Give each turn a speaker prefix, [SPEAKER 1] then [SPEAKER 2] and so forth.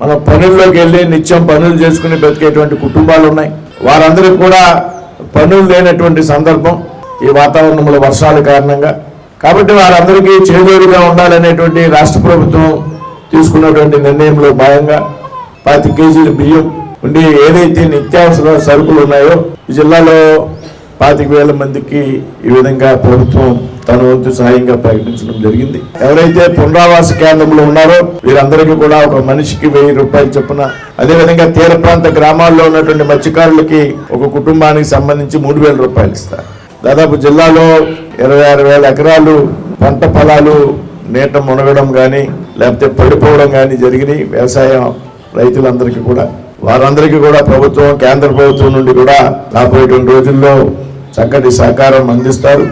[SPEAKER 1] మన పనుల్లోకి వెళ్ళి నిత్యం పనులు చేసుకుని బ్రతికేటువంటి కుటుంబాలు ఉన్నాయి వారందరికీ కూడా పనులు లేనటువంటి సందర్భం ఈ వాతావరణంలో వర్షాల కారణంగా. కాబట్టి వారందరికీ చేదోడుగా ఉండాలనేటువంటి రాష్ట్ర ప్రభుత్వం తీసుకున్నటువంటి నిర్ణయంలో భాగంగా పాతి కేజీల బియ్యం ఉండి ఏదైతే నిత్యావసర సరుకులు ఉన్నాయో ఈ జిల్లాలో పాతిక వేల మందికి ఈ విధంగా ప్రభుత్వం తన వంతు సాయంగా ప్రకటించడం జరిగింది. ఎవరైతే పునరావాస కేంద్రంలో ఉన్నారో వీరందరికీ కూడా ఒక మనిషికి వెయ్యి రూపాయలు చొప్పున అదేవిధంగా తీర ప్రాంత గ్రామాల్లో ఉన్నటువంటి మత్స్యకారులకి ఒక కుటుంబానికి సంబంధించి మూడు వేల రూపాయలు ఇస్తారు. దాదాపు జిల్లాలో ఇరవై ఆరు వేల ఎకరాలు పంట పొలాలు నీట మునగడం కానీ లేకపోతే పడిపోవడం కానీ జరిగినాయి. వ్యవసాయం రైతులందరికీ కూడా వారందరికీ కూడా ప్రభుత్వం కేంద్ర ప్రభుత్వం నుండి కూడా రాబోయేటువంటి రోజుల్లో చక్కటి సహకారం అందిస్తారు.